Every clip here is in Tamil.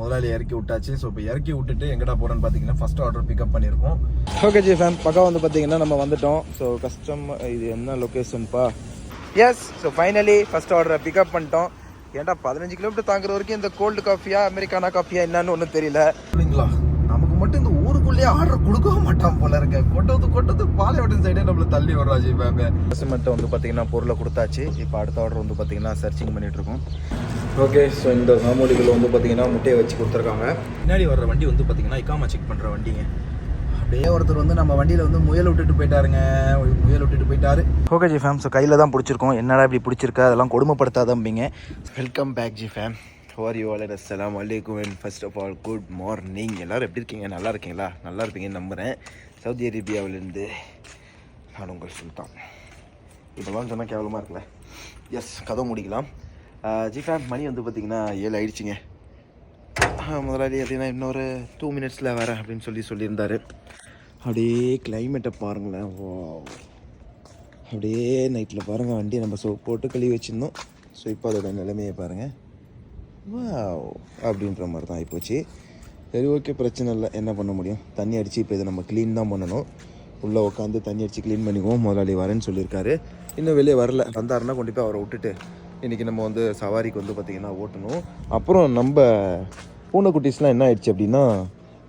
முதலாளி இறக்கி விட்டாச்சு. ஸோ இப்போ இறக்கி விட்டுட்டு எங்கடா போகிறோன்னு பார்த்தீங்கன்னா ஃபர்ஸ்ட் ஆர்டர் பிக்கப் பண்ணியிருக்கோம் ஓகே ஜி ஃபேம் பக்கம் வந்து பார்த்தீங்கன்னா நம்ம வந்துட்டோம். ஸோ கஸ்டம் இது என்ன லொக்கேஷன்ப்பா எஸ் ஸோ ஃபைனலி ஃபர்ஸ்ட் ஆர்டரை பிக்கப் பண்ணிட்டோம். ஏன்டா பதினஞ்சு கிலோமீட்டர் தாங்குற வரைக்கும் இந்த கோல்டு காஃபியா அமெரிக்கானா காஃபியா என்னன்னு ஒன்றும் தெரியல. அப்படிங்களா? நமக்கு மட்டும் இந்த ஊருக்குள்ளேயே ஆர்டர் கொடுக்கவும் மாட்டான் போல இருக்க. கொட்டது கொட்டது பாலைவட்டம் சைடே நம்மள தள்ளி வர்றாஜி மேமே கஸ்டமர்கிட்ட வந்து பார்த்தீங்கன்னா பொருளை கொடுத்தாச்சு. இப்போ அடுத்த ஆர்டர் வந்து பார்த்தீங்கன்னா சர்ச்சிங் பண்ணிட்டு இருக்கோம். ஓகே ஸோ இந்த சாமூலிகள் வந்து பார்த்தீங்கன்னா முட்டையை வச்சு கொடுத்துருக்காங்க. பின்னாடி வர்ற வண்டி வந்து பார்த்தீங்கன்னா இக்காமா செக் பண்ணுற வண்டிங்க. அப்படியே ஒருத்தர் வந்து நம்ம வண்டியில் வந்து முயல் விட்டுட்டு போயிட்டாருங்க. முயல் விட்டுட்டு போயிட்டாரு. ஓகே ஜி ஃபேம் ஸோ கையில் தான் பிடிச்சிருக்கோம். என்னடா இப்படி பிடிச்சிருக்கா? அதெல்லாம் கொடுமைப்படுத்தாதம்பிங்க. Welcome back G fam how are you all அஸ்லாம் வலைக்கும் and first of all good morning எல்லோரும் எப்படி இருக்கீங்க? நல்லா இருக்கீங்களா? நல்லா இருப்பீங்கன்னு நம்புகிறேன் சவுதி அரேபியாவிலேருந்து நான் உங்கள் சுல்தான். இதெல்லாம் சொன்னால் கேவலமாக இருக்குல்ல? எஸ் கதவு முடிக்கலாம். ஜி ஃபேம் மணி வந்து பார்த்தீங்கன்னா ஏழு ஆயிடுச்சுங்க. முதலாளி அப்படின்னா இன்னொரு டூ மினிட்ஸில் வரேன் அப்படின்னு சொல்லி சொல்லியிருந்தார். அப்படியே கிளைமேட்டை பாருங்களேன். ஓ அப்படியே நைட்டில் பாருங்கள் வண்டியை நம்ம சோப் போட்டு கழுவி வச்சுருந்தோம். ஸோ இப்போ அதோட நிலைமையை பாருங்கள் வா அப்படின்ற மாதிரி தான் ஆகிப்போச்சு சரி ஓகே பிரச்சனை இல்லை. என்ன பண்ண முடியும்? தண்ணி அடித்து இப்போ இதை நம்ம க்ளீன் தான் பண்ணணும். உள்ளே உட்காந்து தண்ணி அடித்து க்ளீன் பண்ணிக்குவோம். முதலாளி வரேன்னு சொல்லியிருக்காரு. இன்னும் வெளியே வரல. வந்தாருன்னா கொண்டு போய் அவரை விட்டுட்டு இன்றைக்கி நம்ம வந்து சவாரிக்கு வந்து பார்த்திங்கன்னா ஓட்டணும். அப்புறம் நம்ம பூனைக்குட்டிஸ்லாம் என்ன ஆயிடுச்சு அப்படின்னா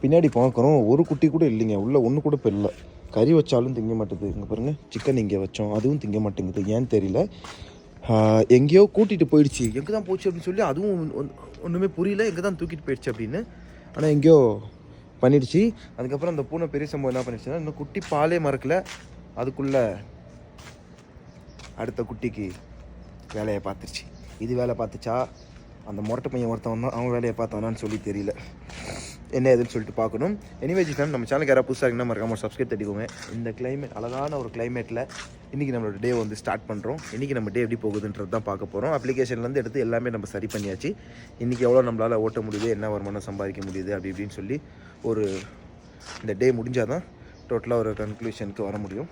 பின்னாடி பார்க்குறோம் ஒரு குட்டி கூட இல்லைங்க. உள்ளே ஒன்று கூட இப்போ இல்லை. கறி வச்சாலும் திங்க மாட்டேது. இங்கே பாருங்கள் சிக்கன் இங்கே வச்சோம். அதுவும் திங்க மாட்டேங்குது. ஏன்னு தெரியல. எங்கேயோ கூட்டிகிட்டு போயிடுச்சு. எங்கே தான் போச்சு அப்படின்னு சொல்லி அதுவும் ஒன்றுமே புரியல. எங்கே தான் தூக்கிட்டு போயிடுச்சு அப்படின்னு. ஆனால் எங்கேயோ பண்ணிடுச்சு. அதுக்கப்புறம் அந்த பூனை பெரிய சம்பவம் என்ன பண்ணிடுச்சுன்னா இன்னும் குட்டி பாலே மறக்கல. அதுக்குள்ளே அடுத்த குட்டிக்கு வேலையை பார்த்துருச்சு. இது வேலை பார்த்துச்சா? அந்த முரட்டை பையன் ஒருத்தவன் தான் அவன் வேலையை பார்த்தானான்னு சொல்லி தெரியல. என்ன ஏதுன்னு சொல்லிட்டு பார்க்கணும். எனிவே ஜி ஃபேம் நம்ம சேனலுக்கு யாராவது புதுசாக இருக்குன்னா மறக்காம சப்ஸ்கிரைப் தட்டிக்கோங்க. இந்த கிளைமேட் அழகான ஒரு கிளைமேட்டில் இன்றைக்கி நம்மளோட டே வந்து ஸ்டார்ட் பண்ணுறோம் இன்றைக்கி நம்ம டே எப்படி போகுதுன்றது தான் பார்க்க போகிறோம் அப்ளிகேஷன்லேருந்து எடுத்து எல்லாமே நம்ம சரி பண்ணியாச்சு. இன்றைக்கி எவ்வளோ நம்மளால் ஓட்ட முடியுது என்ன வருமானம் சம்பாதிக்க முடியுது அப்படி இப்படின்னு சொல்லி ஒரு இந்த டே முடிஞ்சால் தான் டோட்டலாக ஒரு கன்க்ளூஷனுக்கு வர முடியும்.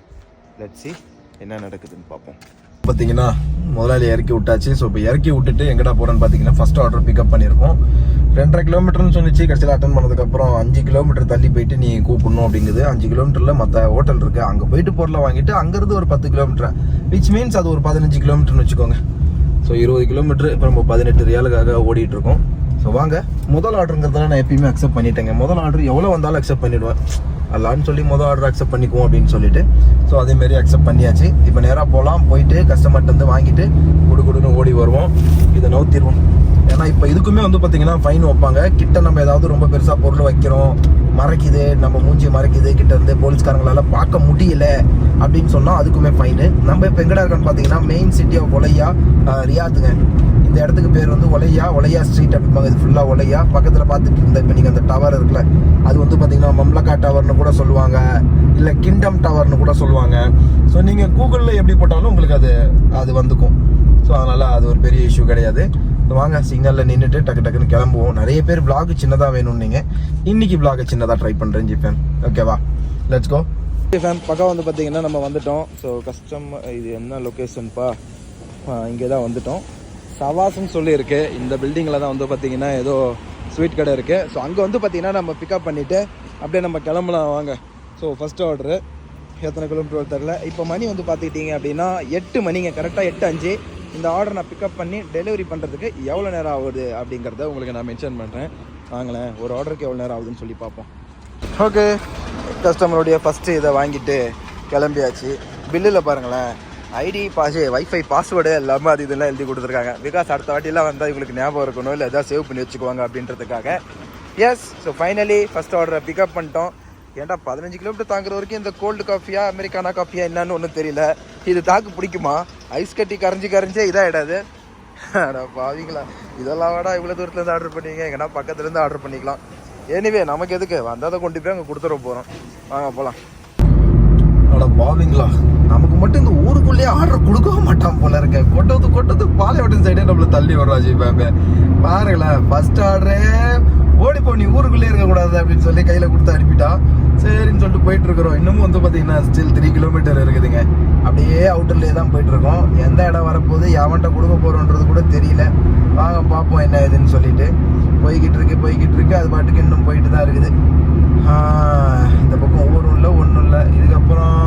லெட்ஸ் என்ன நடக்குதுன்னு பார்ப்போம். பார்த்தீங்கன்னா முதலாளி இறக்கி விட்டாச்சு. ஸோ இப்போ இறக்கி விட்டுட்டு எங்கடா போகிறோன்னு பார்த்தீங்கன்னா ஃபஸ்ட் ஆர்டர் பிக்கப் பண்ணியிருக்கோம் ரெண்டரை கிலோமீட்டர்னு சொன்னிச்சு கடைசியில் அட்டன் பண்ணதுக்கப்புறம் அஞ்சு கிலோமீட்டர் தள்ளி போயிட்டு நீ கூப்பிடணும் அப்படிங்குது. அஞ்சு கிலோமீட்டரில் மற்ற ஹோட்டல் இருக்குது அங்கே போயிட்டு பொருளை வாங்கிட்டு அங்கேருந்து ஒரு பத்து கிலோமீட்டர் விச் மீன்ஸ் அது ஒரு பதினஞ்சு கிலோமீட்டர்னு வச்சுக்கோங்க. ஸோ இருபது கிலோமீட்டர் இப்போ நம்ம பதினெட்டு ரியாலுக்காக ஓடிட்டுருக்கோம் ஸோ வாங்க. முதல் ஆர்டருங்கிறதுல நான் எப்பயுமே அக்செப்ட் பண்ணிட்டேங்க. முதல் ஆர்டர் எவ்வளோ வந்தாலும் அக்செப்ட் பண்ணிடுவேன். அல்லான்னு சொல்லி முதல் ஆர்டர் அக்செப்ட் பண்ணிக்குவோம் அப்படின்னு சொல்லிட்டு. ஸோ அதேமாரி அக்செப்ட் பண்ணியாச்சு. இப்போ நேராக போகலாம் போயிட்டு கஸ்டமர்கிட்ட வந்து வாங்கிட்டு குடு குடுன்னு ஓடி வருவோம். இதை நவுத்திடுவோம் ஏன்னா இப்போ இதுக்குமே வந்து பார்த்தீங்கன்னா ஃபைன் வைப்பாங்க. கிட்ட நம்ம ஏதாவது ரொம்ப பெருசாக பொருள் வைக்கிறோம். மறைக்குது நம்ம மூஞ்சி மறைக்குது கிட்ட இருந்து போலீஸ்காரங்களால பார்க்க முடியல அப்படின்னு சொன்னால் அதுக்குமே ஃபைனு நம்ம இப்போ எங்கடா இருக்கோன்னு பார்த்தீங்கன்னா மெயின் சிட்டி ஆஃப் ஒலையா ரியாத்துங்க. இந்த இடத்துக்கு பேர் வந்து ஒலையா ஒலையா ஸ்ட்ரீட் அப்படிம்பாங்க. இது ஃபுல்லாக ஒலையா. பக்கத்தில் பார்த்துட்டு இருந்த இப்போ நீங்கள் அந்த டவர் இருக்குல்ல அது வந்து பார்த்தீங்கன்னா மம்லக்கா டவர்னு கூட சொல்லுவாங்க. இல்லை கிங்டம் டவர்னு கூட சொல்லுவாங்க. ஸோ நீங்கள் கூகுளில் எப்படி போட்டாலும் உங்களுக்கு அது அது வந்துக்கும். ஸோ அதனால் அது ஒரு பெரிய இஷ்யூ கிடையாது. வாங்க சிக்னலில் நின்றுட்டு டக்கு டக்குன்னு கிளம்புவோம். நிறைய பேர் பிளாக் சின்னதாக வேணும்னு நீங்கள் இன்னைக்கு பிளாக் சின்னதாக ட்ரை பண்ணுறேன் ஜிஃபேன் ஓகேவா லெட்ஸ் கோ ஃபேம் பக்கம் வந்து பார்த்தீங்கன்னா நம்ம வந்துட்டோம். ஸோ கஸ்டம் இது என்ன லொக்கேஷன்ப்பா இங்கே தான் வந்துட்டோம். சவாஸ்ன்னு சொல்லியிருக்கு. இந்த பில்டிங்கில் தான் வந்து பார்த்தீங்கன்னா ஏதோ ஸ்வீட் கடை இருக்குது ஸோ அங்கே வந்து பார்த்தீங்கன்னா நம்ம பிக்கப் பண்ணிவிட்டு அப்படியே நம்ம கிளம்பலாம். வாங்க. ஸோ ஃபஸ்ட் ஆர்டரு எத்தனை கிலோமீட்டர் தெரில இப்போ மணி வந்து பார்த்துக்கிட்டீங்க அப்படின்னா எட்டு மணிங்க. கரெக்டாக எட்டு அஞ்சு. இந்த ஆர்டர் நான் பிக்கப் பண்ணி டெலிவரி பண்ணுறதுக்கு எவ்வளோ நேரம் ஆகுது அப்படிங்கிறத உங்களுக்கு நான் மென்ஷன் பண்ணுறேன் வாங்களேன். ஒரு ஆர்டருக்கு எவ்வளோ நேரம் ஆகுதுன்னு சொல்லி பார்ப்போம். ஓகே கஸ்டமருடைய ஃபஸ்ட்டு இதை வாங்கிட்டு கிளம்பியாச்சு. பில்லில் பாருங்களேன். ஐடி பாஸ் வைஃபை பாஸ்வேர்டு எல்லாமே அது இதெல்லாம் எழுதி கொடுத்துருக்காங்க. பிகாஸ் அடுத்த வாட்டிலாம் வந்தால் இவங்களுக்கு ஞாபகம் இருக்கணும். இல்லை எதாவது சேவ் பண்ணி வச்சுக்குவாங்க அப்படின்றதுக்காக. எஸ் ஸோ ஃபைனலி ஃபஸ்ட் ஆர்டரை பிக்கப் பண்ணிட்டோம். ஏன்டா பதினஞ்சு கிலோமீட்டர் தாங்குற வரைக்கும் இந்த கோல்டு காஃபியா அமெரிக்கானா காஃபியா என்னன்னு ஒன்றும் தெரியல. இது தாக்கு பிடிக்குமா? ஐஸ் கட்டி கரைஞ்சி கரைஞ்சே இதாகிடாது அடா பாவிங்களா. இதெல்லாம் வேடா இவ்வளோ தூரத்துலேருந்து ஆர்டர் பண்ணுவீங்க எங்கன்னா பக்கத்துலேருந்து ஆர்டர் பண்ணிக்கலாம். எனிவே நமக்கு எதுக்கு? வந்தால் கொண்டு போய் அங்கே கொடுத்துட போகிறோம் வாங்க போகலாம் அட பாவிங்களா? நமக்கு மட்டும் இந்த ஊருக்குள்ளேயே ஆர்டர் கொடுக்கவும் மாட்டான் போல இருக்க. கொட்டது கொட்டது பாலைவட்டம் சைடே நம்மள தள்ளி வர்றாஜி மேமே பாருங்களேன் ஃபர்ஸ்ட் ஆர்டரே ஓடி போ நீ ஊருக்குள்ளே இருக்கக்கூடாது அப்படின்னு சொல்லி கையில் கொடுத்து அனுப்பிட்டா சரின்னு சொல்லிட்டு போயிட்டு இருக்கிறோம் இன்னமும் வந்து பார்த்தீங்கன்னா ஸ்டில் த்ரீ கிலோமீட்டர் இருக்குதுங்க. அப்படியே அவுட்டர்லேயே தான் போயிட்டு இருக்கோம் எந்த இடம் வரப்போகுது எவன்கிட்ட கொடுக்க போகிறோன்றது கூட தெரியல. வாங்க பார்ப்போம் என்ன இதுன்னு சொல்லிட்டு. போய்கிட்டு இருக்கு போய்கிட்டு இருக்கு. அது பாட்டுக்கு இன்னும் போயிட்டு தான் இருக்குது. இந்த பக்கம் ஒவ்வொரு இல்லை ஒன்றும் இல்லை இதுக்கப்புறம்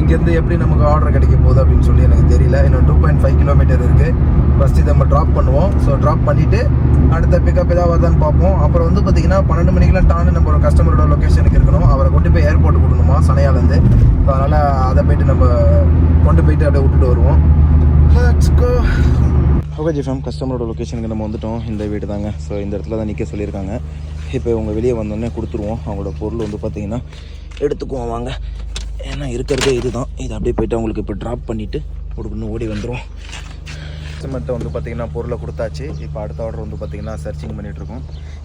இங்கேருந்து எப்படி நமக்கு ஆர்டர் கிடைக்க போகுது அப்படின்னு சொல்லி எனக்கு தெரியல. இன்னும் டூ பாயிண்ட் ஃபைவ் கிலோமீட்டர் இருக்குது ஃபஸ்ட்டு இதை நம்ம ட்ராப் பண்ணுவோம். ஸோ ட்ராப் பண்ணிவிட்டு அடுத்த பிக்கப் ஏதாவது வருதான்னு பார்ப்போம். அப்புறம் வந்து பார்த்திங்கன்னா பன்னெண்டு மணிக்கெலாம் டான்னு நம்ம ஒரு கஸ்டமரோட லொக்கேஷனுக்கு இருக்கணும். அவரை கொண்டு போய் ஏர்போர்ட் கொடுக்கணுமா? சனையாலேருந்து. ஸோ அதனால் அதை போயிட்டு நம்ம கொண்டு போயிட்டு அப்படியே விட்டுட்டு வருவோம். ஓகே ஜிஃபம் கஸ்டமரோட லொக்கேஷனுக்கு நம்ம வந்துட்டோம். இந்த வீடு தாங்க. ஸோ இந்த இடத்துல தான் நிற்க சொல்லியிருக்காங்க. இப்போ இவங்க வெளியே வந்தோடனே கொடுத்துருவோம். அவங்களோட பொருள் வந்து பார்த்தீங்கன்னா எடுத்துக்குவோம் வாங்க. ஏன்னா இருக்கிறதே இதுதான். இது அப்படியே போயிட்டு அவங்களுக்கு இப்போ ட்ராப் பண்ணிவிட்டு கொடுக்கணும் ஓடி வந்துடும் கஸ்டமர்கிட்ட வந்து பார்த்தீங்கன்னா பொருளை கொடுத்தாச்சு. இப்போ அடுத்த ஆர்டர் வந்து பார்த்தீங்கன்னா சர்ச்சிங் பண்ணிகிட்ருக்கோம்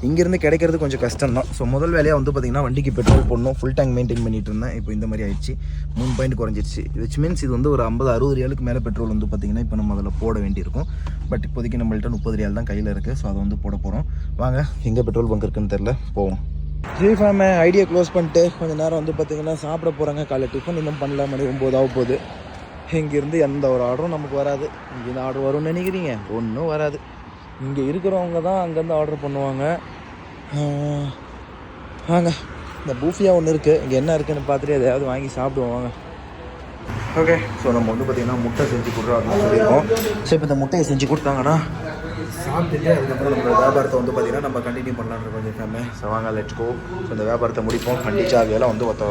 இங்கேருந்து கிடைக்கிறது கொஞ்சம் கஷ்டம் தான் ஸோ முதல் வேலையாக வந்து பார்த்தீங்கன்னா வண்டிக்கு பெட்ரோல் போடணும். ஃபுல் டேங்க் மெயின்டைன் பண்ணிட்டு இருந்தேன். இப்போ இந்த மாதிரி ஆயிடுச்சு. மூணு பாயிண்ட் குறைஞ்சிருச்சு. விச் மீன்ஸ் இது வந்து ஒரு ஐம்பது அறுபது ரியாலுக்கு மேலே பெட்ரோல் வந்து பார்த்தீங்கன்னா இப்போ நம்ம அதில் போட வேண்டியிருக்கும். பட் இப்போதைக்கு நம்மள்ட்ட முப்பது ரியால் தான் கையில் இருக்குது ஸோ அதை வந்து போட போகிறோம் வாங்க எங்கே பெட்ரோல் பங்க் இருக்குன்னு தெரில போவோம். ஜி ஃபேமே ஐடியா க்ளோஸ் பண்ணிட்டு கொஞ்சம் நேரம் வந்து பார்த்தீங்கன்னா சாப்பிட போகிறாங்க காலை டிஃபன் இன்னும் பண்ணலாம் மணி ஒம்பது போகுது. இங்கேருந்து எந்த ஒரு ஆர்டரும் நமக்கு வராது. இங்கேருந்து ஆர்டர் வரும்னு நினைக்கிறீங்க. ஒன்றும் வராது. இங்கே இருக்கிறவங்க தான் அங்கேருந்து ஆர்டர் பண்ணுவாங்க. வாங்க. இந்த பூஃபியாக ஒன்று இருக்குது இங்கே என்ன இருக்குன்னு பார்த்துட்டு எதையாவது வாங்கி சாப்பிடுவோம். வாங்க. ஓகே ஸோ நம்ம வந்து பார்த்திங்கன்னா முட்டை செஞ்சு கொடுறோம் அப்படின்னு சொல்லியிருக்கோம். ஸோ இப்போ இந்த முட்டையை செஞ்சு கொடுத்தாங்கன்னா சாப்பிட்டுட்டு அதுக்கப்புறம் நம்ம வியாபாரத்தை வந்து பார்த்திங்கன்னா நம்ம கண்டினியூ பண்ணலான்னு இருக்கோம் ஜெஃபாமே ஸோ வாங்க லெட்ஸ் கோ ஸோ இந்த வியாபாரத்தை முடிப்போம். வண்டி சாவியெல்லாம் வந்து ஒருத்த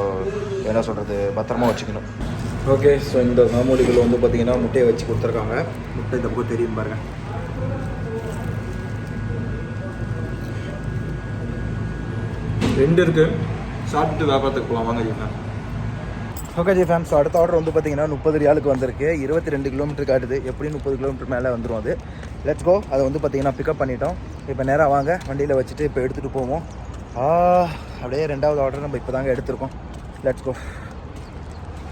என்ன சொல்கிறது பத்திரமா வச்சுக்கணும். ஓகே ஸோ இந்த மாமூலிகள் வந்து பார்த்திங்கன்னா முட்டையை வச்சு கொடுத்துருக்காங்க. முட்டை இந்த பக்கம் தெரியும் பாருங்க. ரெண்டு இருக்கு. சாப்பிட்டு வியாபாரத்துக்கு போகலாம் வாங்க G fam okay G fam so அடுத்த ஆர்டர் வந்து பார்த்தீங்கன்னா முப்பது ரியாலுக்கு வந்திருக்கு. இருபத்தி ரெண்டு கிலோமீட்டர் காட்டுது எப்படியும் முப்பது கிலோமீட்டர் மேலே வந்துடும் அது? லெட்ஸ் கோ அதை வந்து பார்த்தீங்கன்னா பிக்கப் பண்ணிட்டோம். இப்போ நேராக வாங்க. வண்டியில் வச்சுட்டு இப்போ எடுத்துகிட்டு போவோம். ஆ அப்படியே ரெண்டாவது ஆர்டர் நம்ம இப்போ தாங்க எடுத்திருக்கோம். லெட்ஸ் கோ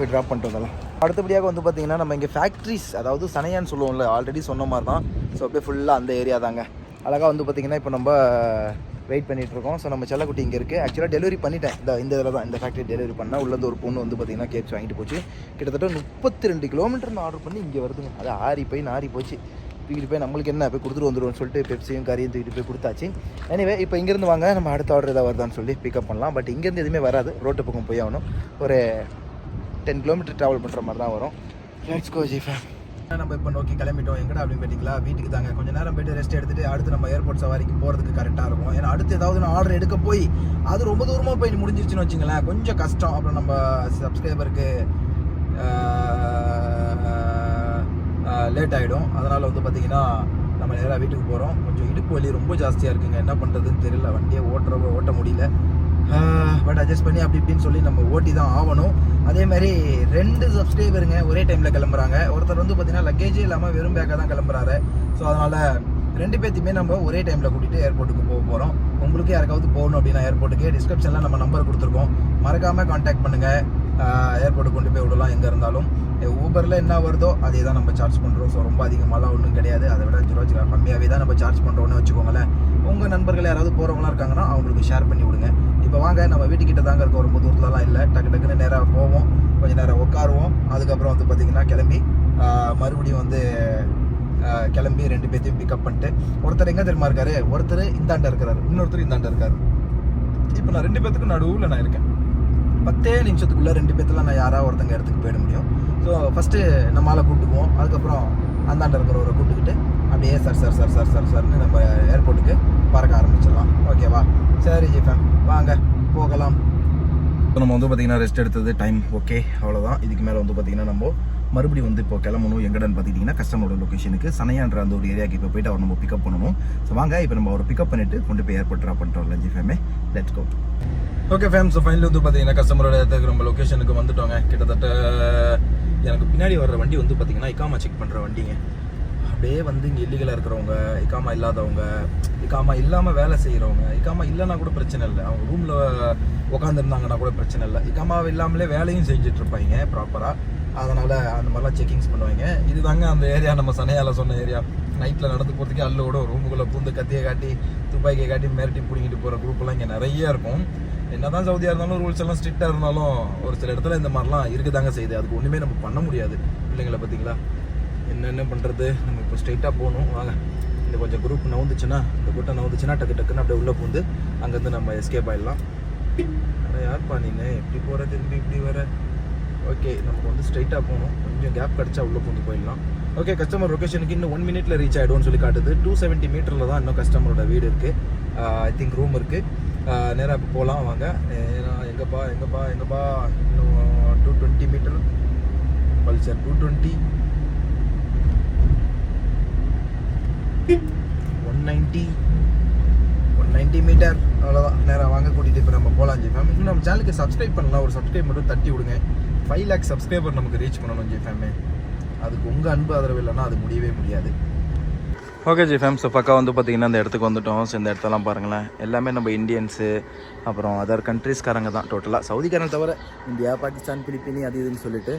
போய் ட்ராப் பண்ணிட்டு வந்தலாம் அடுத்தபடியாக வந்து பார்த்தீங்கன்னா நம்ம இங்கே ஃபேக்ட்ரிஸ் அதாவது சனையான்னு சொல்லுவோம்ல ஆல்ரெடி சொன்ன மாதிரி தான். ஸோ அப்படியே ஃபுல்லாக அந்த ஏரியா தாங்க. அழகாக வந்து பார்த்தீங்கன்னா இப்போ நம்ம வெயிட் பண்ணிகிட்ருக்கோம் இருக்கோம். ஸோ நம்ம செல்லக்குட்டி இங்கே இருக்குது ஆக்சுவலாக டெலிவரி பண்ணிட்டேன். இந்த இந்த இதில் தான் இந்த ஃபேக்ட்ரி டெலிவரி பண்ணால் உள்ளேருந்து ஒரு பொண்ணு வந்து பார்த்தீங்கன்னா கேப்ஸ் வாங்கிட்டு போச்சு. கிட்டத்தட்ட முப்பத்தி ரெண்டு கிலோமீட்டர் நான் ஆர்டர் பண்ணி இங்கே வருதுங்க. அது ஆறி போய் நாரி போச்சு. தூக்கிட்டு போய் நம்மளுக்கு என்ன போய் கொடுத்துட்டு வந்துடுவோம் சொல்லிட்டு பெப்சியும் கறியும் தூக்கிட்டு போய் கொடுத்தாச்சு. எனிவே இப்போ இங்கேருந்து வாங்க. நம்ம அடுத்த ஆர்டர் ஏதாவது வருதான்னு சொல்லி பிக்கப் பண்ணலாம். பட் இங்கேருந்து எதுவுமே வராது. ரோட்டு பக்கம் போய் ஆகணும். ஒரு டென் கிலோமீட்டர் ட்ராவல் பண்ணுற மாதிரி தான் வரும். லெட்ஸ் கோ ஜி ஃபேம் நம்ம இப்போ நோக்கி கிளம்பிட்டோம். எங்கடா அப்படின்னு கேட்டிங்களா? வீட்டுக்கு தாங்க. கொஞ்ச நேரம் போயிட்டு ரெஸ்ட் எடுத்துட்டு அடுத்து நம்ம ஏர்போர்ட் சவாரிக்கு போகிறதுக்கு கரெக்டாக இருக்கும். ஏன்னா அடுத்து ஏதாவது நான் ஆர்டர் எடுக்க போய் அது ரொம்ப தூரமாக போய் முடிஞ்சிருச்சுன்னு வச்சுங்களேன். கொஞ்சம் கஷ்டம். அப்புறம் நம்ம சப்ஸ்கிரைபருக்கு லேட் ஆகிடும் அதனால் வந்து பார்த்தீங்கன்னா நம்ம நேராக வீட்டுக்கு போகிறோம் கொஞ்சம் இடுப்பு வலி ரொம்ப ஜாஸ்தியாக இருக்குங்க. என்ன பண்ணுறதுன்னு தெரியல. வண்டியை ஓட்டுற ஓட்ட முடியல. பட் அட்ஜஸ்ட் பண்ணி அப்படி இப்படின்னு சொல்லி நம்ம ஓட்டி தான் ஆகணும். அதே மாதிரி ரெண்டு சப்ஸ்கிரைபருங்க ஒரே டைமில் கிளம்புறாங்க. ஒருத்தர் வந்து பார்த்தீங்கன்னா லக்கேஜே இல்லாமல் வெறும் பேக்காக தான் கிளம்புறாரு. ஸோ அதனால் ரெண்டு பேர்த்தையுமே நம்ம ஒரே டைமில் கூட்டிகிட்டு ஏர்போர்ட்டுக்கு போக போகிறோம் உங்களுக்கு யாருக்காவது போகணும் அப்படின்னா ஏர்போர்ட்டுக்கு டிஸ்கிரிப்ஷனில் நம்ம நம்பர் கொடுத்துருக்கோம். மறக்காமல் காண்டாக்ட் பண்ணுங்கள் ஏர்போர்ட்டுக்கு கொண்டு போய் விடலாம். எங்கே இருந்தாலும் ஊபரில் என்ன வருதோ அதே தான் நம்ம சார்ஜ் பண்ணுறோம் ஸோ ரொம்ப அதிகமாகலாம் ஒன்றும் கிடையாது. அதை விட அஞ்சு ரூபா வச்சுக்கலாம் கம்மியாகவே தான் நம்ம சார்ஜ் பண்ணுறோன்னு வச்சுக்கோங்களேன். உங்கள் நண்பர்கள் யாராவது போகிறவங்களாம் இருக்காங்கன்னா அவங்களுக்கு ஷேர் பண்ணி விடுங்க. இப்போ வாங்க நம்ம வீட்டுக்கிட்ட தாங்க இருக்கோம் ரொம்ப தூரத்துலலாம் இல்லை. டக்கு டக்குன்னு நேராக போவோம். கொஞ்சம் நேரம் உட்காருவோம். அதுக்கப்புறம் வந்து பார்த்திங்கன்னா கிளம்பி மறுபடியும் வந்து கிளம்பி ரெண்டு பேர்த்தையும் பிக்கப் பண்ணிட்டு ஒருத்தர் எங்கே தெரியுமா இருக்காரு? ஒருத்தர் இந்தாண்ட இருக்கிறாரு இன்னொருத்தர் இந்தாண்ட இருக்காரு. இப்போ நான் ரெண்டு பேர்த்துக்கும் நடுவில் நான் இருக்கேன். பத்தே நிமிஷத்துக்குள்ளே ரெண்டு பேர்த்துல நான் யாராவது ஒருத்தங்க இடத்துக்கு போயிட முடியும். ஸோ ஃபஸ்ட்டு நம்மளால் ஆளை கூப்பிட்டுக்குவோம் அதுக்கப்புறம் அந்தாண்ட இருக்கிறவரை கூப்பிட்டுக்கிட்டு அப்படியே sir sir sir sir sir சார்னு நம்ம ஏர்போர்ட்டுக்கு பறக்க ஆரம்பிச்சிடலாம். ஓகேவா சரி ஜிஃபன் வாங்க போகலாம். இப்போ நம்ம வந்து பார்த்தீங்கன்னா ரெஸ்ட் எடுத்தது டைம் ஓகே அவ்வளோதான் இதுக்கு மேலே வந்து பார்த்தீங்கன்னா நம்ம மறுபடியும் வந்து இப்போ கிளம்பணும். எங்கடன்னு பார்த்துக்கிட்டிங்கன்னா கஸ்டமரோட லொக்கேஷனுக்கு சனையான்ற அந்த ஒரு ஏரியாவுக்கு இப்போ போயிட்டு அவர் நம்ம பிக்கப் பண்ணணும். ஸோ வாங்க இப்போ நம்ம அவர் பிக்கப் பண்ணிட்டு கொண்டு போய் ஏர்போர்ட் ட்ராப் பண்ணுறோம் லஞ்சி ஃபேமே let's go okay fam so final வந்து பார்த்தீங்கன்னா கஸ்டமரோட இடத்துக்கு நம்ம லொக்கேஷனுக்கு வந்துட்டோங்க. கிட்டத்தட்ட எனக்கு பின்னாடி வர்ற வண்டி வந்து பார்த்தீங்கன்னா இக்காமா செக் பண்ணுற வண்டிங்க. அப்படியே வந்து இங்கே இல்லீகலாக இருக்கிறவங்க இக்காமா இல்லாதவங்க இக்காமா இல்லாமல் வேலை செய்கிறவங்க இக்காமா இல்லைன்னா கூட பிரச்சனை இல்லை. அவங்க ரூமில் உட்காந்துருந்தாங்கன்னா கூட பிரச்சனை இல்லை. இக்காமா இல்லாமலே வேலையும் செஞ்சுட்ருப்பாங்க ப்ராப்பராக அதனால் அந்த மாதிரிலாம் செக்கிங்ஸ் பண்ணுவாங்க. இதுதாங்க அந்த ஏரியா நம்ம சனையால சொன்ன ஏரியா நைட்டில் நடந்து போகிறதுக்கே அல்லோட ரூமுக்குள்ளே பூந்து கத்தியை காட்டி துப்பாக்கியை காட்டி மிரட்டி பிடிங்கிட்டு போகிற குரூப்லாம் இங்கே நிறைய இருக்கும். என்ன தான் சவுதியாக இருந்தாலும் ரூல்ஸ் எல்லாம் ஸ்ட்ரிக்டாக இருந்தாலும் ஒரு சில இடத்துல இந்த மாதிரிலாம் இருக்குதாங்க செய்யுது. அதுக்கு ஒன்றுமே நம்ம பண்ண முடியாது. பிள்ளைங்களை பார்த்தீங்களா? என்னென்ன பண்ணுறது நம்ம இப்போ ஸ்ட்ரைட்டாக போகணும். வாங்க. இந்த கொஞ்சம் குரூப் நவுந்துச்சுன்னா இந்த கூட்டம் நவுந்துச்சுன்னா டக்கு டக்குன்னு அப்படியே உள்ளே பூந்து அங்கேருந்து நம்ம எஸ்கேப் ஆயிடலாம். அட யார்ப்பா நீனு? எப்படி போகிற திரும்பி இப்படி வர? ஓகே நமக்கு வந்து ஸ்ட்ரைட்டாக போகணும். கொஞ்சம் கேப் கிடச்சா உள்ளே பூந்து போயிடலாம். ஓகே கஸ்டமர் லொக்கேஷனுக்கு இன்னும் ஒன் மினிட்ல ரீச் ஆகிடும்னு சொல்லி காட்டுது. டூ செவன்ட்டி மீட்டரில் தான் இன்னும் கஸ்டமரோட வீடு இருக்குது ஐ uh, திங்க் ரூம் இருக்குது uh, நேராக இப்போ போகலாம் வாங்க. நேராக எங்கப்பா எங்கப்பா எங்கப்பா? இன்னும் two twenty metre Pulsar two twenty one ninety one ninety metre அவ்வளோதான் நேராக வாங்க கூட்டிகிட்டு இப்போ நம்ம போகலாம் ஜி இன்னும் நம்ம சேனலுக்கு சப்ஸ்கிரைப் பண்ணலாம். ஒரு சப்ஸ்கிரைப் மட்டும் தட்டி விடுங்க. ஃபைவ் லேக் சப்ஸ்கிரைபர் நமக்கு ரீச் பண்ணணும் ஜி ஃபேமே அதுக்கு உங்கள் அன்பு ஆதரவு இல்லைன்னா அது முடியவே முடியாது. ஓகே ஜி ஃபேம் ஸோ பக்கா வந்து பார்த்தீங்கன்னா இந்த இடத்துக்கு வந்துட்டோம். ஸோ இந்த இடத்தெல்லாம் பாருங்களேன். எல்லாமே நம்ம இந்தியன்ஸு அப்புறம் அதர் கண்ட்ரீஸ்காரங்க தான் டோட்டலாக சவுதிக்காரங்க தவிர இந்தியா பாகிஸ்தான் பிலிப்பினி அது இதுன்னு சொல்லிட்டு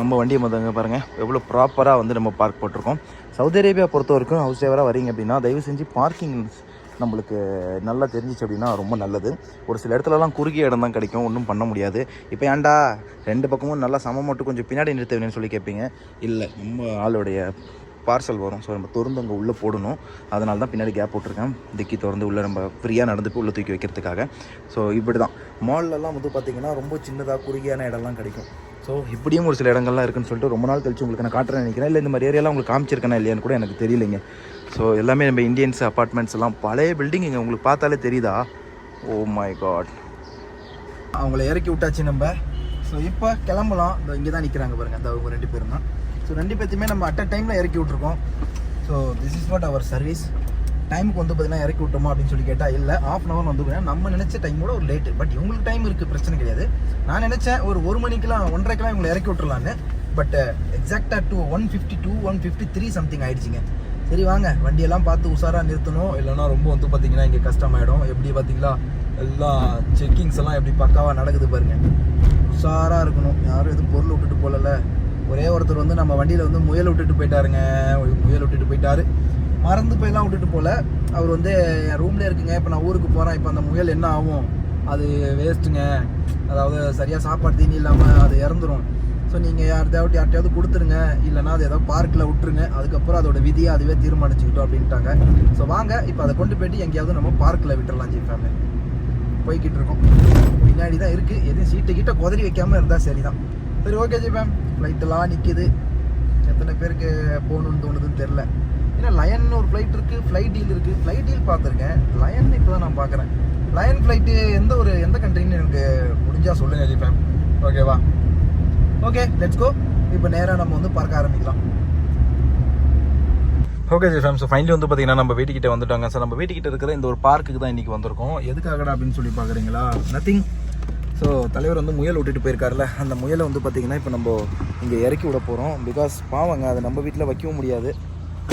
நம்ம வண்டியை முதங்க பாருங்கள் எவ்வளோ ப்ராப்பராக வந்து நம்ம பார்க் போட்டிருக்கோம். சவுதி அரேபியா பொறுத்த வரைக்கும் ஹவுஸ் டிரைவராக வரீங்க அப்படின்னா தயவு செஞ்சு பார்க்கிங் நம்மளுக்கு நல்லா தெரிஞ்சிச்சு அப்படின்னா ரொம்ப நல்லது. ஒரு சில இடத்துலலாம் குறுகிய இடம் தான் கிடைக்கும். ஒன்றும் பண்ண முடியாது. இப்போ ஏன்டா ரெண்டு பக்கமும் நல்லா சமம் மட்டும் கொஞ்சம் பின்னாடி நிறுத்த சொல்லி கேட்பீங்க இல்லை நம்ம ஆளுடைய பார்சல் வரும். ஸோ நம்ம திறந்து அங்கே உள்ளே போடணும். அதனால தான் பின்னாடி கேப் போட்டிருக்கேன். திக்கி திறந்து உள்ளே நம்ம ஃப்ரீயாக நடந்து போய் உள்ளே தூக்கி வைக்கிறதுக்காக. ஸோ இப்படி தான் மால்லலாம் வந்து பார்த்திங்கன்னா ரொம்ப சின்னதாக குறுகியான இடம்லாம் கிடைக்கும். ஸோ இப்படியும் ஒரு சில இடங்கள்லாம் இருக்குன்னு சொல்லிட்டு ரொம்ப நாள் கழிச்சு உங்களுக்கு நான் காட்டுறேன் நினைக்கிறேன். இல்லை இந்த மாதிரி ஏரியாலாம் உங்களுக்கு காமிச்சிருக்கேனா இல்லையான்னு கூட எனக்கு தெரியலைங்க. ஸோ எல்லாமே நம்ம இந்தியன்ஸ் அப்பார்ட்மெண்ட்ஸ் எல்லாம் பழைய பில்டிங் இங்கே உங்களுக்கு பார்த்தாலே தெரியுதா? ஓ மை காட் அவங்கள இறக்கி விட்டாச்சு நம்ம. ஸோ இப்போ கிளம்பலாம். இந்த இங்கே தான் நிற்கிறாங்க பாருங்க. அந்த அவங்க ரெண்டு பேரும் தான். ஸோ ரெண்டு பேர்த்தையுமே நம்ம அட் அ டைமில் இறக்கி விட்ருக்கோம் so this is what our service டைமுக்கு வந்து பார்த்தீங்கன்னா இறக்கி விட்டோமா அப்படின்னு சொல்லி கேட்டால் இல்லை. ஆஃப் அன் ஹவர் வந்து பார்த்தீங்கன்னா நம்ம நினச்ச டைமோட ஒரு லேட்டு பட் இவங்களுக்கு டைம் இருக்குது பிரச்சனை கிடையாது. நான் நினச்சேன் ஒரு ஒரு மணிக்கெலாம் ஒன்றரைக்கெலாம் இவங்களை இறக்கி விட்டுறலான்னு பட் எக்ஸாக்டாக two one fifty two one fifty three something ஆயிடுச்சுங்க. சரி வாங்க. வண்டியெல்லாம் பார்த்து உஷாராக நிறுத்தணும். இல்லைன்னா ரொம்ப வந்து பார்த்தீங்கன்னா இங்கே கஷ்டமாயிடும். எப்படி பார்த்தீங்களா? எல்லா செக்கிங்ஸ் எல்லாம் எப்படி பக்காவாக நடக்குது பாருங்கள் உஷாராக இருக்கணும். யாரும் எதுவும் பொருள் விட்டுட்டு போகல ஒரே ஒருத்தர் வந்து நம்ம வண்டியில் வந்து முயல் விட்டுட்டு போயிட்டாருங்க. முயல் விட்டுட்டு போயிட்டாரு. மறந்து போயெல்லாம் விட்டுட்டு போகல. அவர் வந்து என் ரூம்லேயே இருக்குங்க. இப்போ நான் ஊருக்கு போகிறேன் இப்போ அந்த முயல் என்ன ஆகும்? அது வேஸ்ட்டுங்க அதாவது சரியாக சாப்பாடு தீனி இல்லாமல் அது இறந்துடும் ஸோ நீங்கள் யார்தாவது யார்கிட்டயாவது கொடுத்துருங்க. இல்லைனா அது ஏதாவது பார்க்கில் விட்டுருங்க. அதுக்கப்புறம் அதோட விதியை அதுவே தீர்மானிச்சுக்கிட்டோம் அப்படின்ட்டாங்க. ஸோ வாங்க. இப்போ அதை கொண்டு போயிட்டு எங்கேயாவது நம்ம பார்க்கில் விட்டுடலாம் ஜி ஃபேமிலி போய்கிட்டு இருக்கோம். பின்னாடி தான் இருக்குது எதுவும் சீட்டு கிட்ட குதறி வைக்காமல் இருந்தால் சரி தான் சரி ஓகே ஜி மேம் ஃப்ளைட்டெல்லாம் நிற்கிது எத்தனை பேருக்கு போகணுன்னு தோணுதுன்னு தெரில ஏன்னா லயன் ஒரு ஃப்ளைட் இருக்குது ஃப்ளைட் டீல் இருக்குது ஃப்ளைட் டீல் பார்த்துருக்கேன். லயன் இப்போ தான் நான் பார்க்குறேன். லயன் ஃப்ளைட்டு எந்த ஒரு எந்த கண்ட்ரின்னு எனக்கு முடிஞ்சால் சொல்லுங்கள் ஜி மேம் ஓகேவா ஓகே லெட்ஸ் கோ இப்போ நேராக நம்ம வந்து பார்க்க ஆரம்பிக்கலாம். Okay G fam so finally வந்து பார்த்தீங்கன்னா நம்ம வீட்டுக்கிட்ட வந்துட்டாங்க. சார் நம்ம வீட்டுக்கிட்ட இருக்கிற இந்த ஒரு பார்க்குக்கு தான் இன்றைக்கி வந்திருக்கோம். எதுக்காகடா அப்படின்னு சொல்லி பார்க்குறீங்களா நத்திங் ஸோ தலைவர் வந்து முயல் விட்டுட்டு போயிருக்காருல அந்த முயலை வந்து பார்த்திங்கன்னா இப்போ நம்ம இங்கே இறக்கி விட போகிறோம் பிகாஸ் பாவங்க அதை நம்ம வீட்டில் வைக்கவும் முடியாது.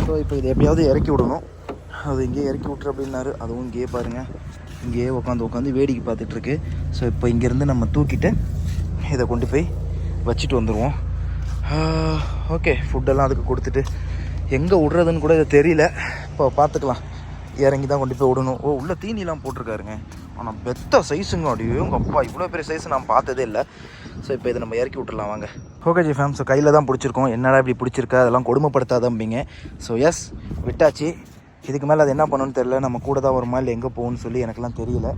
ஸோ இப்போ இதை எப்படியாவது இறக்கி விடணும். அது இங்கேயே இறக்கி விட்ரு அப்படின்னாரு. அதுவும் இங்கேயே பாருங்கள் இங்கேயே உட்காந்து உட்காந்து வேடிக்கை பார்த்துட்ருக்கு ஸோ இப்போ இங்கேருந்து நம்ம தூக்கிட்டு இதை கொண்டு போய் வச்சுட்டு வந்துடுவோம் ஓகே ஃபுட்டெல்லாம் அதுக்கு கொடுத்துட்டு எங்கே விடுறதுன்னு கூட இது தெரியல. இப்போ பார்த்துக்கலாம். இறங்கி தான் கொண்டு போய் விடணும். ஓ உள்ளே தீனிலாம் போட்டிருக்காருங்க. ஆனால் பெத்த சைஸுங்க அப்படியே உங்கள் அப்பா இவ்வளோ பெரிய சைஸ் நான் பார்த்ததே இல்லை. ஸோ இப்போ இதை நம்ம இறக்கி விட்டுலாம் வாங்க. ஓகே ஜி ஃபேம் ஸோ கையில் தான் பிடிச்சிருக்கோம். என்னடா இப்படி பிடிச்சிருக்கா? அதெல்லாம் கொடுமைப்படுத்தாதம்பிங்க. ஸோ எஸ் விட்டாச்சு. இதுக்கு மேலே அது என்ன பண்ணணும்னு தெரியல. நம்ம கூட தான் வருமா இல்லை எங்கே போகணும்னு சொல்லி எனக்கெல்லாம் தெரியல.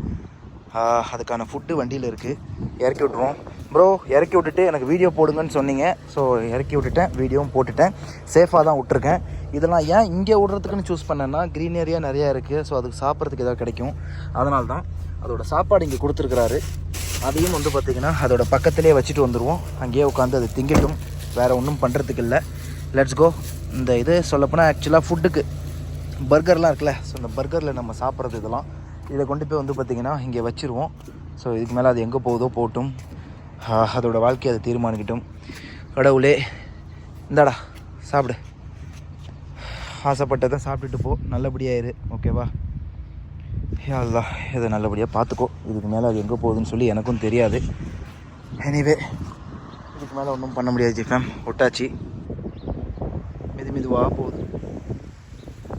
அதுக்கான ஃபுட்டு வண்டியில் இருக்குது இறக்கி விட்ருவோம் ப்ரோ இறக்கி விட்டுட்டு எனக்கு வீடியோ போடுங்கன்னு சொன்னீங்க. ஸோ இறக்கி விட்டுட்டேன் வீடியோவும் போட்டுட்டேன். சேஃபாக தான் விட்ருக்கேன் இதெல்லாம் ஏன் இங்கே விட்றதுக்குன்னு சூஸ் பண்ணேன்னா க்ரீன் ஏரியா நிறையா இருக்குது ஸோ அதுக்கு சாப்பிட்றதுக்கு ஏதாவது கிடைக்கும். அதனால தான் அதோட சாப்பாடு இங்கே கொடுத்துருக்குறாரு. அதையும் வந்து பார்த்திங்கன்னா அதோட பக்கத்துலேயே வச்சுட்டு வந்துடுவோம் அங்கேயே உட்காந்து அது திங்கட்டும். வேறு ஒன்றும் பண்ணுறதுக்கு இல்லை. லெட்ஸ் கோ இந்த இது சொல்லப்போனால் ஆக்சுவலாக ஃபுட்டுக்கு பர்கர்லாம் இருக்குல்ல. ஸோ இந்த பர்கரில் நம்ம சாப்பிட்றது இதெல்லாம். இதை கொண்டு போய் வந்து பார்த்திங்கன்னா இங்கே வச்சுருவோம். ஸோ இதுக்கு மேலே அது எங்கே போகுதோ போட்டும். அதோட வாழ்க்கையை அதை தீர்மானிக்கிட்டோம். கடவுளே இந்தாடா சாப்பிடு. ஆசைப்பட்டதை சாப்பிட்டுட்டு போ. நல்லபடியாயிரு ஓகேவா அல்லா இதை நல்லபடியாக பார்த்துக்கோ. இதுக்கு மேலே அது எங்கே போகுதுன்னு சொல்லி எனக்கும் தெரியாது. எனிவே இதுக்கு மேலே ஒன்றும் பண்ண முடியாது ஜிஃபேம் ஒட்டாச்சு. மெது மெதுவாக போகுது.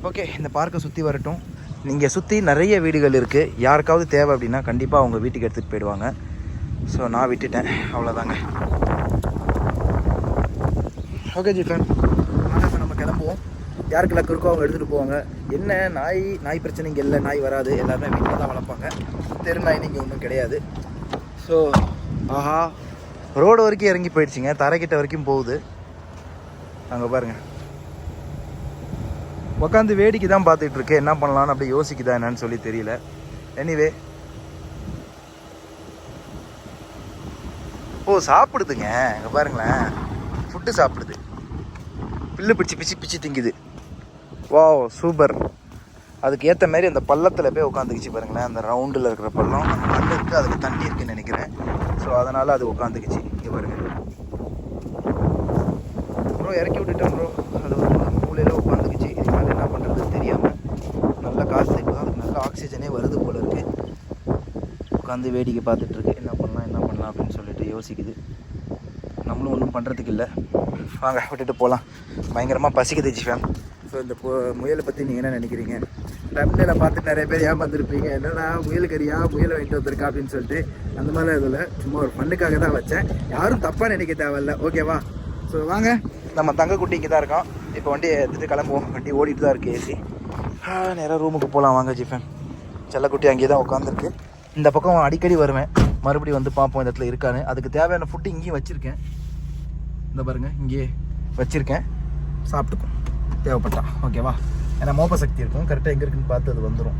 ஓகே இந்த பார்க்கை சுற்றி வரட்டும். நீங்கள் சுற்றி நிறைய வீடுகள் இருக்குது யாருக்காவது தேவை அப்படின்னா கண்டிப்பாக அவங்க வீட்டுக்கு எடுத்துகிட்டு போயிடுவாங்க. ஸோ நான் விட்டுட்டேன். அவ்வளோதாங்க ஓகே ஜிஃபன் வாங்க இப்போ நம்ம கிளம்புவோம். யாருக்கு லக்கு இருக்கோ அவங்க எடுத்துகிட்டு போவாங்க. என்ன நாய் நாய் பிரச்சனை இங்கே இல்லை நாய் வராது. எல்லாருமே வீட்டில் தான் வளர்ப்பாங்க. தெரு நாய் இங்கே ஒன்றும் கிடையாது. ஸோ ஆஹா. ரோடு வரைக்கும் இறங்கி போயிடுச்சுங்க. தரைக்கிட்ட வரைக்கும் போகுது. அங்கே பாருங்கள் உட்காந்து வேடிக்கை தான் பார்த்துட்டு என்ன பண்ணலான்னு அப்படியே யோசிக்குதா என்னன்னு சொல்லி தெரியல. எனிவே ஓ சாப்பிடுதுங்க. இங்கே பாருங்களேன். ஃபுட்டு சாப்பிடுது. பில்லு பிடிச்சி பிச்சு பிச்சு திங்குது. வா சூப்பர் அதுக்கு ஏற்ற மாதிரி அந்த பள்ளத்தில் போய் உட்காந்துக்கிச்சு பாருங்களேன். அந்த ரவுண்டில் இருக்கிற பள்ளம் அந்த மண் இருக்குது அதில் தண்ணி இருக்குன்னு நினைக்கிறேன். ஸோ அதனால் அது உட்காந்துக்கிச்சு இங்கே பாருங்க. ப்ரோ இறக்கி விட்டுட்டேன் ப்ரோ அது வந்து மூலையில் உட்காந்துக்கிச்சு இது மேலே என்ன பண்ணுறதுன்னு தெரியாமல் நல்ல காற்று இப்போ அதுக்கு நல்ல ஆக்சிஜனே வருது போல இருக்குது உட்காந்து வேடிக்கை பார்த்துட்ருக்கு என்ன பண்ணலாம் என்ன பண்ணலாம் அப்படின்னு அது யோசிக்குது. நம்மளும் ஒன்றும் பண்ணுறதுக்கு இல்லை. வாங்க விட்டுட்டு போகலாம் பயங்கரமாக பசிக்குது ஜிஃபேம். ஸோ இந்த பு- முயலை பற்றி நீங்கள் என்ன நினைக்கிறீங்க? தமிழில் பார்த்து நிறைய பேர் ஏமாந்துருப்பீங்க. என்னடா முயல் கறியா முயலை வாங்கிட்டு வந்திருக்கா? அப்படின்னு சொல்லிட்டு அந்த மாதிரிலாம் இதில் சும்மா ஒரு பண்ணுக்காக தான் வச்சேன். யாரும் தப்பாக நினைக்க தேவையில்ல. ஓகேவா ஸோ வாங்க. நம்ம தங்கக்குட்டி இங்கே தான் இருக்கோம். இப்போ வண்டி எடுத்துகிட்டு கிளம்புவோம். வண்டி ஓடிட்டு தான் இருக்குது ஏசி. நேராக ரூமுக்கு போகலாம் வாங்க ஜிஃபன் செல்லக்குட்டி அங்கேயே தான் உட்காந்துருக்கு இந்த பக்கம் அடிக்கடி வருவேன். மறுபடியும் வந்து பார்ப்போம் இந்த இடத்துல இருக்கான்னு. அதுக்கு தேவையான ஃபுட்டு இங்கேயும் வச்சுருக்கேன். இந்த பாருங்கள் இங்கேயே வச்சுருக்கேன். சாப்பிட்டுக்கும் தேவைப்பட்டா. ஓகேவா ஏன்னா மோப்ப சக்தி இருக்கும். கரெக்டாக எங்கே இருக்குன்னு பார்த்து அது வந்துடும்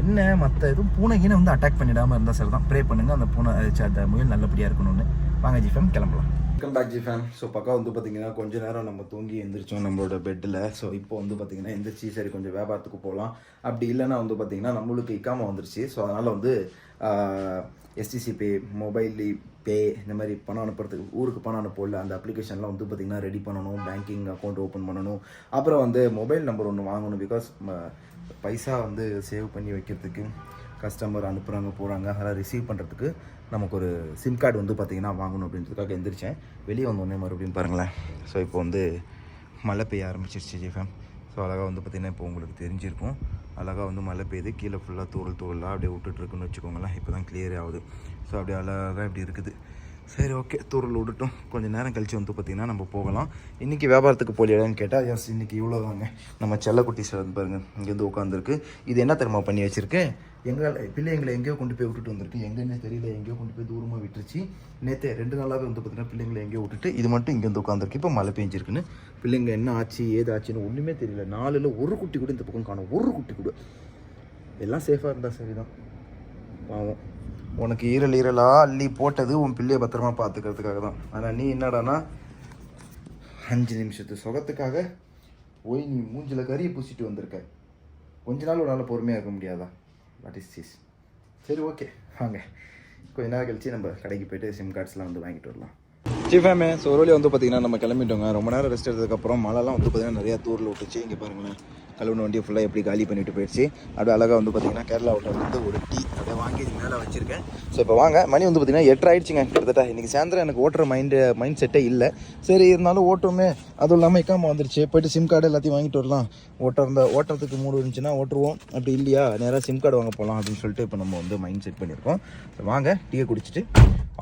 என்ன மற்ற எதுவும் கீனை வந்து அட்டாக் பண்ணிடாமல் இருந்தால் சரி தான் ப்ரே பண்ணுங்கள் அந்த பூனை அந்த முயல் நல்லபடியாக இருக்கணும்னு. வாங்க ஜிஃபம் கிளம்பலாம். வெல்கம் பேக் ஜிஃபேம் ஸோ பக்கா வந்து பார்த்தீங்கன்னா கொஞ்ச நேரம் நம்ம தூங்கி எந்திரிச்சோம் நம்மளோட பெட்டில் ஸோ இப்போ வந்து பார்த்தீங்கன்னா எந்திரிச்சு சரி கொஞ்சம் வியாபாரத்துக்கு போகலாம் அப்படி இல்லைன்னா வந்து பார்த்தீங்கன்னா நம்மளுக்கு இக்காம வந்துருச்சு. ஸோ அதனால் வந்து எஸ்டிசி பே மொபைல் பே இந்த மாதிரி பணம் அனுப்புறதுக்கு ஊருக்கு பணம் அனுப்பல அந்த அப்ளிகேஷன்லாம் வந்து பார்த்திங்கன்னா ரெடி பண்ணணும் பேங்கிங் அக்கௌண்ட் ஓப்பன் பண்ணணும். அப்புறம் வந்து மொபைல் நம்பர் ஒன்று வாங்கணும் பிகாஸ் பைசா வந்து சேவ் பண்ணி வைக்கிறதுக்கு கஸ்டமர் அனுப்புகிறாங்க போகிறாங்க அதெல்லாம் ரிசீவ் பண்ணுறதுக்கு நமக்கு ஒரு சிம் கார்டு வந்து பார்த்திங்கன்னா வாங்கணும் அப்படின்றதுக்காக எந்திரிச்சேன். வெளியே வந்தோடனே மறுபடியும் பாருங்களேன். ஸோ இப்போ வந்து மழை பெய்ய ஆரம்பிச்சிருச்சு ஜிஃபேம் ஸோ அழகாக வந்து பார்த்திங்கன்னா இப்போ உங்களுக்கு தெரிஞ்சிருக்கும். அழகாக வந்து மழை பெய்யுது கீழே ஃபுல்லாக தூரல் தூரலாக அப்படியே விட்டுட்ருக்குன்னு வச்சுக்கோங்களேன். இப்போ தான் கிளியர் ஆகுது. ஸோ அப்படியே அழகாக இப்படி இருக்குது. சரி ஓகே தூரல் விட்டுட்டும் கொஞ்சம் நேரம் கழிச்சு வந்து பார்த்திங்கன்னா நம்ம போகலாம். இன்றைக்கி வியாபாரத்துக்கு போலியாடான்னு கேட்டால் எஸ் இன்றைக்கி இவ்வளோ தாங்க நம்ம செல்லக்குட்டி சார் வந்து பாருங்கள் இங்கேருந்து உட்காந்துருக்கு இது என்ன தெரியுமா பண்ணி வச்சுருக்கு? எங்கள் பிள்ளைங்களை எங்கேயோ கொண்டு போய் விட்டுட்டு வந்திருக்கு. எங்கேன்னு தெரியல எங்கேயோ கொண்டு போய் தூரமாக விட்டுருச்சு. நேற்றே ரெண்டு நாளாகவே வந்து பார்த்தீங்கன்னா பிள்ளைங்களை எங்கேயோ விட்டுட்டு இது மட்டும் இங்கே வந்து உட்காந்துருக்கு இப்போ மழை பெஞ்சிருக்குன்னு. பிள்ளைங்க என்ன ஆச்சு ஏது ஆச்சுன்னு ஒன்றுமே தெரியல. நாலில் ஒரு குட்டி கூட இந்த பக்கம் காணும். ஒரு குட்டி கூட. எல்லாம் சேஃபாக இருந்தால் சரிதான். பாவம். உனக்கு ஈரல் ஈரலாக அள்ளி போட்டது உன் பிள்ளைய பத்திரமா பார்த்துக்கிறதுக்காக தான். ஆனால் நீ என்னடானா அஞ்சு நிமிஷத்து சுகத்துக்காக போய் நீ மூஞ்சில கறியை பூசிட்டு வந்திருக்க. கொஞ்ச நாள் உன்னால் பொறுமையாக இருக்க முடியாதா? வாட் இஸ் திஸ் சரி ஓகே வாங்க. கொஞ்ச நேரம் கழிச்சு நம்ம கடைக்கு போயிட்டு சிம் கார்ட்ஸ்லாம் வந்து வாங்கிட்டு வரலாம். ஜிஃபேமே ஸோ வந்து பார்த்தீங்கன்னா நம்ம கிளம்பிட்டோங்க. ரொம்ப நேரம் ரெஸ்ட் எடுத்ததுக்கப்புறம் மழைலாம் வந்து பார்த்தீங்கன்னா நிறையா தூரில் விட்டுச்சு. இங்கே பாருங்களேன். கழுவுன வண்டியை ஃபுல்லாக எப்படி காலி பண்ணிட்டு போயிடுச்சு. அப்படியே அழகாக வந்து பார்த்தீங்கன்னா கேரளா ஹோட்டல் வந்து ஒரு டீ அப்படியே வாங்கி இது மேலே வச்சுருக்கேன். ஸோ இப்போ வாங்க. மணி வந்து பார்த்தீங்கன்னா எட்டு ஆயிடுச்சுங்க கிட்டத்தட்ட. இன்றைக்கி சாயந்தரம் எனக்கு ஓட்டுற மைண்டு மைண்ட் செட்டே இல்லை. சரி இருந்தாலும் ஓட்டுமே. அதுவும் இல்லாமல் இக்காமல் வந்துருச்சு. போயிட்டு சிம் கார்டு எல்லாத்தையும் வாங்கிட்டு வரலாம். ஓட்ட இருந்த ஓட்டுறதுக்கு மூடு இருந்துச்சுன்னா ஓட்டுருவோம். அப்படி இல்லையா? நேராக சிம் கார்டு வாங்க போகலாம் அப்படின்னு சொல்லிட்டு இப்போ நம்ம வந்து மைண்ட் செட் பண்ணியிருக்கோம். ஸோ வாங்க. டீயை குடிச்சிட்டு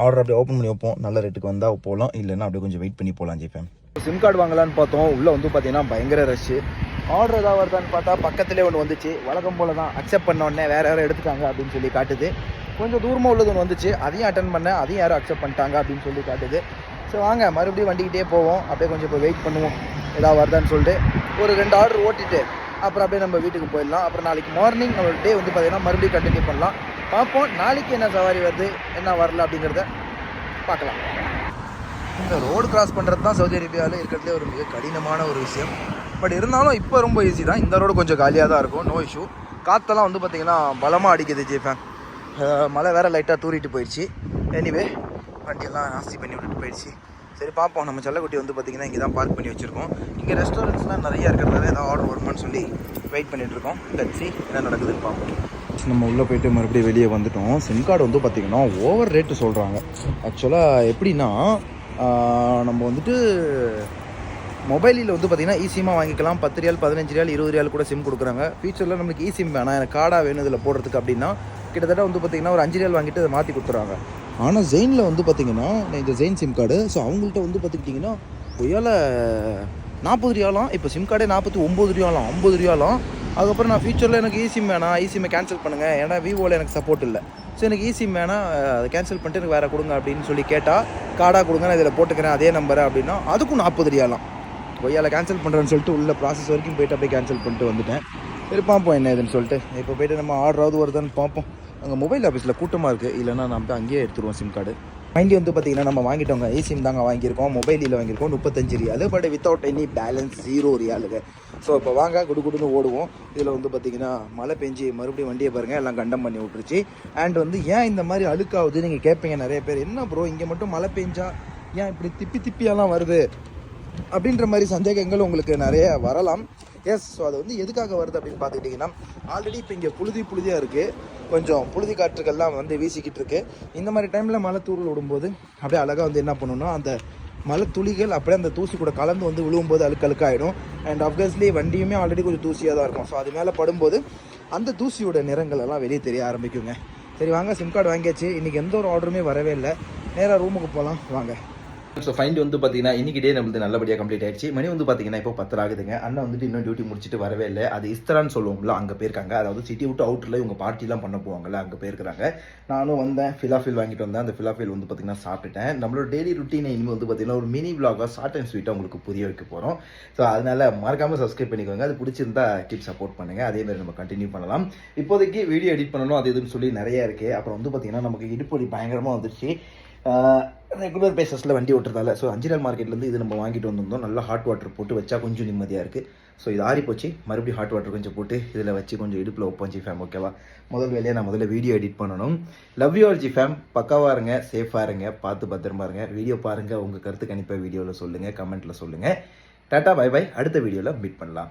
ஆர்டர் அப்படியே ஓப்பன் பண்ணி வைப்போம். நல்ல ரேட்டுக்கு வந்தால் போகலாம் இல்லைன்னா அப்படியே கொஞ்சம் வெயிட் பண்ணி போகலாம் ஜிபேம் சிம் கார்டு வாங்கலான்னு பார்த்தோம். உள்ளே வந்து பார்த்தீங்கன்னா பயங்கர ரஷ்ஷு ஆர்டர் ஏதாவது வருதான்னு பார்த்தா பக்கத்துலேயே ஒன்று வந்துச்சு. வழக்கம் போல தான் அக்செப்ட் பண்ண உடனே வேறு யாரும் எடுத்துட்டாங்க அப்படின்னு சொல்லி காட்டுது. கொஞ்சம் தூரமாக உள்ளது ஒன்று வந்துச்சு. அதையும் அட்டன் பண்ணேன் அதையும் யாரும் அக்செப்ட் பண்ணிட்டாங்க அப்படின்னு சொல்லி காட்டுது. ஸோ வாங்க மறுபடியும் வண்டிக்கிட்டே போவோம். அப்படியே கொஞ்சம் இப்போ வெயிட் பண்ணுவோம். ஏதாவது வருதான்னு சொல்லிட்டு ஒரு ரெண்டு ஆர்டர் ஓட்டிட்டு அப்புறம் அப்படியே நம்ம வீட்டுக்கு போயிடலாம். அப்புறம் நாளைக்கு மார்னிங் நம்மளோட டே வந்து பார்த்தீங்கன்னா மறுபடியும் கண்டினியூ பண்ணலாம். பார்ப்போம் நாளைக்கு என்ன சவாரி வருது என்ன வரல அப்படிங்கிறத பார்க்கலாம். இந்த ரோடு கிராஸ் பண்ணுறது தான் சவுதி அரேபியாவில் இருக்கிறதுலே ஒரு மிக கடினமான ஒரு விஷயம். பட் இருந்தாலும் இப்போ ரொம்ப ஈஸி தான். இந்த ரோடு கொஞ்சம் காலியாக தான் இருக்கும். நோ இஷ்யூ காற்றெல்லாம் வந்து பார்த்திங்கன்னா பலமாக அடிக்குது ஜேஃபேன் மழை வேறு லைட்டாக தூரிட்டு போயிடுச்சு எனிவே வண்டியெல்லாம் நாஸ்தி பண்ணி விட்டுட்டு போயிடுச்சு சரி பார்ப்போம் நம்ம செல்லக்குட்டி வந்து பார்த்திங்கன்னா இங்கே தான் பார்க் பண்ணி வச்சுருக்கோம். இங்கே ரெஸ்டாரண்ட்ஸ்லாம் நிறையா இருக்கிறதால ஏதாவது ஆர்டர் வருமான்னு சொல்லி வெயிட் பண்ணிகிட்ருக்கோம் இருக்கோம். லட்சி என்ன நடக்குதுன்னு பார்ப்போம் நம்ம உள்ளே போயிட்டு மறுபடியும் வெளியே வந்துட்டோம். சிம் கார்டு வந்து பார்த்திங்கன்னா ஓவர் ரேட்டு சொல்கிறாங்க ஆக்சுவலாக எப்படின்னா நம்ம வந்துட்டு மொபைலில் வந்து பார்த்தீங்கன்னா ஈஸியமாக வாங்கிக்கலாம். பத்து ரியால் பதினஞ்சு ரியால் இருபது ரியால் கூட சிம் கொடுக்குறாங்க. ஃபியூச்சரில் நம்மளுக்கு ஈ சிம் வேணாம். எனக்கு கார்டாக வேணும் இதில் போடுறதுக்கு அப்படின்னா கிட்டத்தட்ட வந்து பார்த்தீங்கன்னா ஒரு அஞ்சு ரியால் வாங்கிட்டு அதை மாற்றி கொடுத்துறாங்க. ஆனால் ஜெயினில் வந்து பார்த்தீங்கன்னா இந்த ஜெயின் சிம் கார்டு ஸோ அவங்கள்ட்ட வந்து பார்த்துக்கிட்டிங்கன்னா ஒய்யால நாற்பது ரியாலாம் இப்போ சிம் கார்டே நாற்பத்தி ஒம்பது ரியாலாம் ஐம்பது ரியாலாம். அதுக்கப்புறம் நான் ஃபியூச்சரில் எனக்கு ஈ வேணாம். ஈ சிம்மை கேன்சல் பண்ணுங்கள் ஏன்னா விவோவில் எனக்கு சப்போர்ட் இல்லை. ஸோ எனக்கு ஈ வேணாம். அதை கேன்சல் பண்ணிட்டு எனக்கு வேறு கொடுங்க அப்படின்னு சொல்லி கேட்டால் கார்டாக கொடுங்க. நான் இதில் போட்டுக்கிறேன். அதே நம்பரை அப்படின்னா அதுக்கும் நாற்பது ரியாலாம். கொய்யால கேன்சல் பண்ணுறேன்னு சொல்லிட்டு உள்ள ப்ராசஸ் வரைக்கும் போயிட்டு அப்படியே கேன்சல் பண்ணிட்டு வந்துட்டேன். சரி பார்ப்போம் என்ன இதுன்னு சொல்லிட்டு. இப்போ போயிட்டு நம்ம ஆர்டராவது வருதான்னு பார்ப்போம். அங்கே மொபைல் ஆஃபீஸில் கூட்டமாக இருக்குது இல்லைன்னா நம்ம தான் அங்கேயே எடுத்துருவோம் சிம் கார்டு மைண்ட்லி வந்து பார்த்தீங்கன்னா நம்ம வாங்கிட்டோங்க ஏ சிம் தாங்க வாங்கியிருக்கோம். மொபைலில் வாங்கியிருக்கோம் முப்பத்தஞ்சு riyal but without any balance zero ரியாலுங்க so இப்போ வாங்க குடு குடுன்னு ஓடுவோம். இதில் வந்து பார்த்தீங்கன்னா மழை பெஞ்சு மறுபடியும் வண்டியை பாருங்கள் எல்லாம் கண்டம் பண்ணி விட்டுருச்சு. அண்ட் வந்து ஏன் இந்த மாதிரி அழுக்காகுது நீங்கள் கேட்பீங்க நிறைய பேர். என்ன ப்ரோ இங்கே மட்டும் மழை பெஞ்சா ஏன் இப்படி திப்பி திப்பியெல்லாம் வருது? அப்படின்ற மாதிரி சந்தேகங்கள் உங்களுக்கு நிறைய வரலாம். எஸ் ஸோ அது வந்து எதுக்காக வருது அப்படின்னு பார்த்துக்கிட்டிங்கன்னா ஆல்ரெடி இப்போ இங்கே புழுதி புழுதியாக இருக்குது கொஞ்சம் புழுதி காற்றுகள்லாம் வந்து வீசிக்கிட்டு இருக்கு. இந்த மாதிரி டைமில் மழை தூரல் விடும்போது அப்படியே அழகாக வந்து என்ன பண்ணணும்னா அந்த மழை துளிகள் அப்படியே அந்த தூசி கூட கலந்து வந்து விழுவும்போது அழுக்கு அழுக்காயிடும். அண்ட் ஆப்வியஸ்லி வண்டியுமே ஆல்ரெடி கொஞ்சம் தூசியாக தான் இருக்கும். ஸோ அது மேலே படும்போது அந்த தூசியோட நிறங்கள் எல்லாம் வெளியே தெரிய ஆரம்பிக்குங்க. சரி வாங்க சிம் கார்டு வாங்கியாச்சு. இன்றைக்கி எந்த ஒரு ஆர்டருமே வரவே இல்லை. நேராக ரூமுக்கு போகலாம் வாங்க. ஸோ ஃபைண்ட் வந்து பார்த்தீங்கன்னா இன்னைக்கு டே நம்மளுக்கு நல்லபடியாக கம்ப்ளீட் ஆயிடுச்சு. மணி வந்து பார்த்தீங்கன்னா இப்போ பத்தரை ஆகுதுங்க அண்ணன் வந்துட்டு இன்னும் டியூட்டி முடிச்சுட்டு வரவே இல்லை. அது இஸ்தரான்னு சொல்லுவோம்ல அங்கே போயிருக்காங்க. அதாவது சிட்டி விட்டு அவுட்டரில் இவங்க பார்ட்டிலாம் பண்ண போவாங்கல்ல அங்கே போயிருக்காங்க நானும் வந்தேன் ஃபிலாஃபில் வாங்கிட்டு வந்தேன். அந்த ஃபிலாஃபில் வந்து பார்த்தீங்கன்னா சாப்பிட்டுட்டேன். நம்மளோட டெய்லி ருட்டீனை இனிமேல் வந்து பார்த்தீங்கன்னா ஒரு மினி விலாகாக ஷார்ட் அண்ட் ஸ்வீட்டாக உங்களுக்கு புரிய வைக்க போகிறோம் ஸோ அதனால் மறக்காமல் சப்ஸ்கிரைப் பண்ணிக்கோங்க. அது பிடிச்சிருந்தா கீப் சப்போர்ட் பண்ணுங்கள் அதே மாதிரி நம்ம கண்டினியூ பண்ணலாம். இப்போதைக்கு வீடியோ எடிட் பண்ணணும் அது இதுன்னு சொல்லி நிறையா இருக்குது அப்புறம் வந்து பார்த்தீங்கன்னா நமக்கு இடுப்பொடி பயங்கரமாக வந்துருச்சு. ரெகுலர் பேசஸில் வண்டி ஓட்டுறதால ஸோ அஞ்சிரல் மார்க்கெட்லேருந்து இது நம்ம வாங்கிட்டு வந்திருந்தோம். நல்லா ஹாட் வாட்டர் போட்டு வச்சா கொஞ்சம் நிம்மதியாக இருக்குது ஸோ இது ஆறி போச்சு. மறுபடியும் ஹாட் வாட்டர் கொஞ்சம் போட்டு இதில் வச்சு கொஞ்சம் இடுப்பில் ஒப்பஞ்சி ஃபேம் ஓகேவா முதல் வேலையாக நான் முதல்ல வீடியோ எடிட் பண்ணணும். Love you all G fam பக்காவாக இருங்க சேஃபாக இருங்க பார்த்து பத்திரமா இருங்க. வீடியோ பாருங்கள் உங்கள் கருத்து கணிப்பாக வீடியோவில் சொல்லுங்கள் கமெண்ட்டில் சொல்லுங்கள் டாட்டா பை பை அடுத்த வீடியோவில் மீட் பண்ணலாம்.